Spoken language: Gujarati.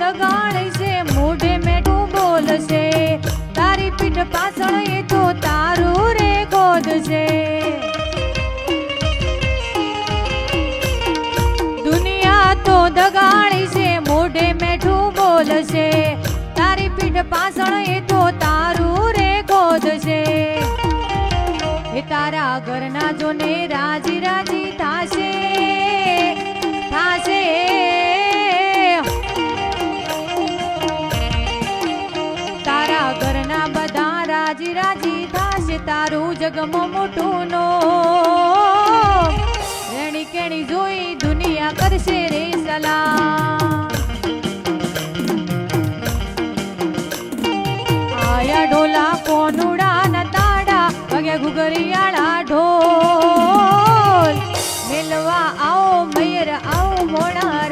દગાડશે મોઢે મેઠું બોલશે. તારી પીઠ પાછળ એ તો તારું રે ગોદશે દુનિયા તો દગાડી છે, મોઢે મેઠું બોલશે. તારી પીઠ પાછળ એ તો તારું રે ગોદશે એ તારા ઘરના જોને રાજી રાજી થાશે. તારું જગમો મોટું નો રેણી કેણી જોઈ દુનિયા કરશે રે સલામ. આયા ઢોલા કોનુડા ના તાડા, પગે ઘુગરિયાળા ઢોલ. મેલવા આવો, મયર આવો મોણા